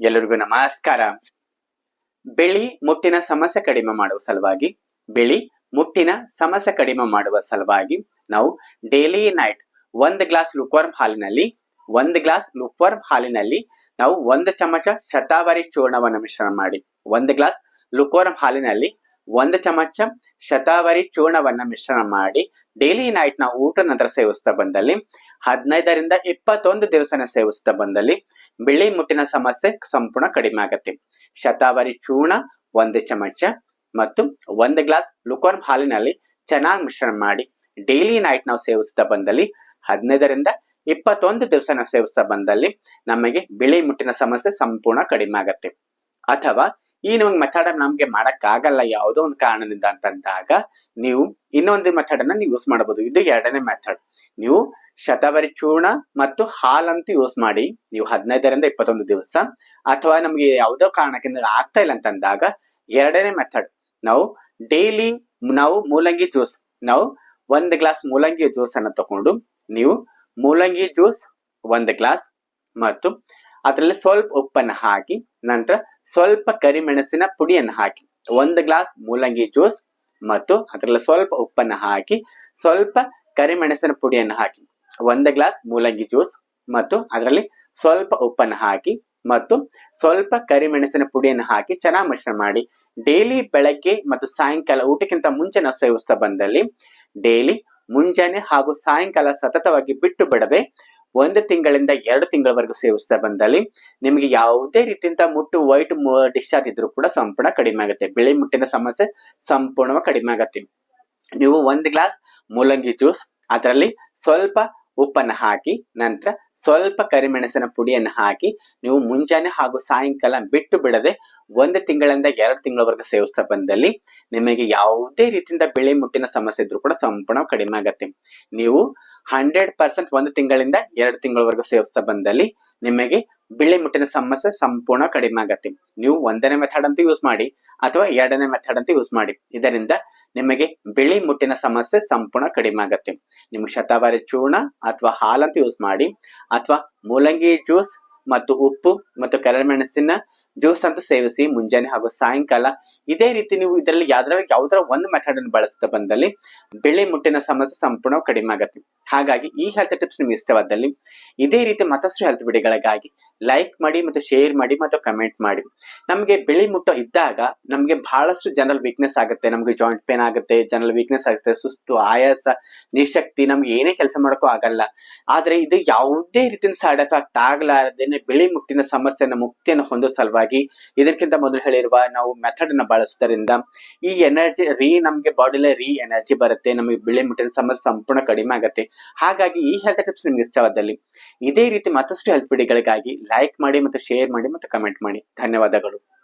ಎಲ್ಲರಿಗೂ ನಮಸ್ಕಾರ. ಬಿಳಿ ಮುಟ್ಟಿನ ಸಮಸ್ಯೆ ಕಡಿಮೆ ಮಾಡುವ ಸಲುವಾಗಿ, ಬಿಳಿ ಮುಟ್ಟಿನ ಸಮಸ್ಯೆ ಕಡಿಮೆ ಮಾಡುವ ಸಲುವಾಗಿ ನಾವು ಡೈಲಿ ನೈಟ್ ಒಂದು ಗ್ಲಾಸ್ ಲುಕ್ವರ್ಮ್ ಹಾಲಿನಲ್ಲಿ ಒಂದು ಗ್ಲಾಸ್ ಲುಕ್ವರ್ಮ್ ಹಾಲಿನಲ್ಲಿ ನಾವು ಒಂದು ಚಮಚ ಶತಾವರಿ ಚೂರ್ಣವನ್ನು ಮಿಶ್ರಣ ಮಾಡಿ, ಒಂದು ಗ್ಲಾಸ್ ಲುಕ್ವರ್ಮ್ ಹಾಲಿನಲ್ಲಿ ಒಂದು ಚಮಚ ಶತಾವರಿ ಚೂರ್ಣವನ್ನ ಮಿಶ್ರಣ ಮಾಡಿ ಡೈಲಿ ನೈಟ್ ನಾವು ಊಟ ನಂತರ ಸೇವಿಸ್ತಾ ಬಂದಲ್ಲಿ, ಹದಿನೈದರಿಂದ ಇಪ್ಪತ್ತೊಂದು ದಿವಸನ ಸೇವಿಸ್ತಾ ಬಂದಲ್ಲಿ ಬಿಳಿ ಮುಟ್ಟಿನ ಸಮಸ್ಯೆ ಸಂಪೂರ್ಣ ಕಡಿಮೆ ಆಗತ್ತೆ. ಶತಾವರಿ ಚೂರ್ಣ, ಒಂದು ಚಮಚ ಮತ್ತು ಒಂದು ಗ್ಲಾಸ್ ಲುಕೋರ್ಮ್ ಹಾಲಿನಲ್ಲಿ ಚೆನ್ನಾಗಿ ಮಿಶ್ರಣ ಮಾಡಿ ಡೈಲಿ ನೈಟ್ ನಾವು ಸೇವಿಸ್ತಾ ಬಂದಲ್ಲಿ, ಹದಿನೈದರಿಂದ ಇಪ್ಪತ್ತೊಂದು ದಿವಸ ನಾವು ಸೇವಿಸ್ತಾ ಬಂದಲ್ಲಿ ನಮಗೆ ಬಿಳಿ ಮುಟ್ಟಿನ ಸಮಸ್ಯೆ ಸಂಪೂರ್ಣ ಕಡಿಮೆ ಆಗತ್ತೆ. ಅಥವಾ ಈ ನಿಮಗೆ ಮೆಥಡ್ ನಮ್ಗೆ ಮಾಡಕ್ ಆಗಲ್ಲ ಯಾವುದೋ ಒಂದು ಕಾರಣದಿಂದ ಅಂತಂದಾಗ ನೀವು ಇನ್ನೊಂದು ಮೆಥಡ್ ಅನ್ನ ನೀವು ಯೂಸ್ ಮಾಡಬಹುದು ಇದು ಎರಡನೇ ಮೆಥಡ್ ನೀವು ಶತಾವರಿ ಚೂರ್ಣ ಮತ್ತು ಹಾಲಂತೂ ಯೂಸ್ ಮಾಡಿ. ನೀವು ಹದಿನೈದರಿಂದ ಇಪ್ಪತ್ತೊಂದು ದಿವಸ ಅಥವಾ ನಮ್ಗೆ ಯಾವುದೋ ಕಾರಣಕ್ಕಿಂತ ಆಗ್ತಾ ಇಲ್ಲ ಅಂತಂದಾಗ ಎರಡನೇ ಮೆಥಡ್ ನಾವು ಡೈಲಿ ನಾವು ಮೂಲಂಗಿ ಜ್ಯೂಸ್ ನಾವು ಒಂದು ಗ್ಲಾಸ್ ಮೂಲಂಗಿ ಜ್ಯೂಸ್ ಅನ್ನ ತಗೊಂಡು ನೀವು ಮೂಲಂಗಿ ಜ್ಯೂಸ್ ಒಂದು ಗ್ಲಾಸ್ ಮತ್ತು ಅದರಲ್ಲಿ ಸ್ವಲ್ಪ ಉಪ್ಪನ್ನು ಹಾಕಿ ನಂತರ ಸ್ವಲ್ಪ ಕರಿಮೆಣಸಿನ ಪುಡಿಯನ್ನು ಹಾಕಿ, ಒಂದು ಗ್ಲಾಸ್ ಮೂಲಂಗಿ ಜ್ಯೂಸ್ ಮತ್ತು ಅದರಲ್ಲಿ ಸ್ವಲ್ಪ ಉಪ್ಪನ್ನು ಹಾಕಿ, ಸ್ವಲ್ಪ ಕರಿಮೆಣಸಿನ ಪುಡಿಯನ್ನು ಹಾಕಿ, ಒಂದು ಗ್ಲಾಸ್ ಮೂಲಂಗಿ ಜ್ಯೂಸ್ ಮತ್ತು ಅದರಲ್ಲಿ ಸ್ವಲ್ಪ ಉಪ್ಪನ್ನು ಹಾಕಿ ಮತ್ತು ಸ್ವಲ್ಪ ಕರಿಮೆಣಸಿನ ಪುಡಿಯನ್ನು ಹಾಕಿ ಚೆನ್ನಾಗಿ ಮಿಶ್ರಣ ಮಾಡಿ. ಡೈಲಿ ಬೆಳಗ್ಗೆ ಮತ್ತು ಸಾಯಂಕಾಲ ಊಟಕ್ಕಿಂತ ಮುಂಚೆ ನಾವು ಸೇವಿಸ್ತಾ ಬಂದಲ್ಲಿ ಡೈಲಿ ಮುಂಜಾನೆ ಹಾಗೂ ಸಾಯಂಕಾಲ ಸತತವಾಗಿ ಬಿಟ್ಟು ಬಿಡದೆ ಒಂದು ತಿಂಗಳಿಂದ ಎರಡು ತಿಂಗಳವರೆಗೂ ಸೇವಿಸ್ತಾ ಬಂದಲ್ಲಿ ನಿಮಗೆ ಯಾವುದೇ ರೀತಿಯಿಂದ ಮುಟ್ಟು ವೈಟ್ ಡಿಸ್ಚಾರ್ಜ್ ಇದ್ರೂ ಕೂಡ ಸಂಪೂರ್ಣ ಕಡಿಮೆ ಆಗುತ್ತೆ. ಬಿಳಿ ಮುಟ್ಟಿನ ಸಮಸ್ಯೆ ಸಂಪೂರ್ಣವಾಗಿ ಕಡಿಮೆ ಆಗುತ್ತೆ. ನೀವು ಒಂದು ಗ್ಲಾಸ್ ಮೂಲಂಗಿ ಜ್ಯೂಸ್ ಅದರಲ್ಲಿ ಸ್ವಲ್ಪ ಉಪ್ಪನ್ನು ಹಾಕಿ, ನಂತರ ಸ್ವಲ್ಪ ಕರಿಮೆಣಸಿನ ಪುಡಿಯನ್ನು ಹಾಕಿ, ನೀವು ಮುಂಜಾನೆ ಹಾಗೂ ಸಾಯಂಕಾಲ ಬಿಟ್ಟು ಬಿಡದೆ ಒಂದು ತಿಂಗಳಿಂದ ಎರಡು ತಿಂಗಳವರೆಗೂ ಸೇವಿಸ್ತಾ ಬಂದಲ್ಲಿ ನಿಮಗೆ ಯಾವುದೇ ರೀತಿಯಿಂದ ಬಿಳಿ ಮುಟ್ಟಿನ ಸಮಸ್ಯೆ ಇದ್ರೂ ಕೂಡ ಸಂಪೂರ್ಣ ಕಡಿಮೆ ಆಗತ್ತೆ. ನೀವು ಹಂಡ್ರೆಡ್ ಪರ್ಸೆಂಟ್ ಒಂದು ತಿಂಗಳಿಂದ ಎರಡು ತಿಂಗಳವರೆಗೂ ಸೇವಿಸ್ತಾ ಬಂದಲ್ಲಿ ನಿಮಗೆ ಬಿಳಿ ಮುಟ್ಟಿನ ಸಮಸ್ಯೆ ಸಂಪೂರ್ಣ ಕಡಿಮೆ ಆಗತ್ತೆ. ನೀವು ಒಂದನೇ ಮೆಥಡ್ ಅಂತ ಯೂಸ್ ಮಾಡಿ ಅಥವಾ ಎರಡನೇ ಮೆಥಡ್ ಅಂತ ಯೂಸ್ ಮಾಡಿ. ಇದರಿಂದ ನಿಮಗೆ ಬಿಳಿ ಮುಟ್ಟಿನ ಸಮಸ್ಯೆ ಸಂಪೂರ್ಣ ಕಡಿಮೆ ಆಗತ್ತೆ. ನಿಮ್ಗೆ ಶತಾವರಿ ಚೂರ್ಣ ಅಥವಾ ಹಾಲಂತ ಯೂಸ್ ಮಾಡಿ ಅಥವಾ ಮೂಲಂಗಿ ಜ್ಯೂಸ್ ಮತ್ತು ಉಪ್ಪು ಮತ್ತು ಕರಿಮೆಣಸಿನ ಜ್ಯೂಸ್ ಅಂತ ಸೇವಿಸಿ ಮುಂಜಾನೆ ಹಾಗೂ ಸಾಯಂಕಾಲ ಇದೇ ರೀತಿ ನೀವು ಇದರಲ್ಲಿ ಯಾವ್ದ್ರ ಯಾವ್ದಾರ ಒಂದು ಮೆಥಡ್ ಅನ್ನು ಬಳಸ್ತಾ ಬಂದಲ್ಲಿ ಬೆಳೆ ಮುಟ್ಟಿನ ಸಮಸ್ಯೆ ಸಂಪೂರ್ಣ ಕಡಿಮೆ ಆಗತ್ತೆ. ಹಾಗಾಗಿ ಈ ಹೆಲ್ತ್ ಟಿಪ್ಸ್ ನಿಮ್ಗೆ ಇಷ್ಟವಾದಲ್ಲಿ ಇದೇ ರೀತಿ ಮತ್ತಷ್ಟು ಹೆಲ್ತ್ ವಿಡಿಯೋಗಳಿಗಾಗಿ ಲೈಕ್ ಮಾಡಿ ಮತ್ತು ಶೇರ್ ಮಾಡಿ ಮತ್ತು ಕಮೆಂಟ್ ಮಾಡಿ. ನಮಗೆ ಬಿಳಿ ಮುಟ್ಟು ಇದ್ದಾಗ ನಮಗೆ ಬಹಳಷ್ಟು ಜನರಲ್ ವೀಕ್ನೆಸ್ ಆಗುತ್ತೆ. ನಮಗೆ ಜಾಯಿಂಟ್ ಪೇನ್ ಆಗುತ್ತೆ ಜನರಲ್ ವೀಕ್ನೆಸ್ ಆಗುತ್ತೆ, ಸುಸ್ತು, ಆಯಾಸ, ನಿಶಕ್ತಿ ನಮ್ಗೆ ಏನೇ ಕೆಲಸ ಮಾಡೋಕ್ಕೂ ಆಗಲ್ಲ. ಆದ್ರೆ ಇದು ಯಾವುದೇ ರೀತಿಯ ಸೈಡ್ ಎಫೆಕ್ಟ್ ಆಗಲಾರದೇನೆ ಬಿಳಿ ಮುಟ್ಟಿನ ಸಮಸ್ಯೆನ ಮುಕ್ತಿಯನ್ನು ಹೊಂದೋ ಸಲುವಾಗಿ ಇದಕ್ಕಿಂತ ಮೊದಲು ಹೇಳಿರುವ ನಾವು ಮೆಥಡ್ ಅನ್ನ ಬಳಸೋದ್ರಿಂದ ಈ ಎನರ್ಜಿ ರೀ ನಮಗೆ ಬಾಡಿಲೇ ರೀ ಎನರ್ಜಿ ಬರುತ್ತೆ. ನಮಗೆ ಬಿಳಿ ಮುಟ್ಟಿನ ಸಮಸ್ಯೆ ಸಂಪೂರ್ಣ ಕಡಿಮೆ ಆಗುತ್ತೆ. ಹಾಗಾಗಿ ಈ ಹೆಲ್ತ್ ಟಿಪ್ಸ್ ನಿಮ್ಗೆ ಇಷ್ಟವಾದಲ್ಲಿ. ಇದೇ ರೀತಿ ಮತ್ತಷ್ಟು ಹೆಲ್ತ್ ವಿಡಿಯೋಗಳಿಗಾಗಿ ಲೈಕ್ ಮಾಡಿ ಮತ್ತು ಶೇರ್ ಮಾಡಿ ಮತ್ತು ಕಮೆಂಟ್ ಮಾಡಿ. ಧನ್ಯವಾದಗಳು.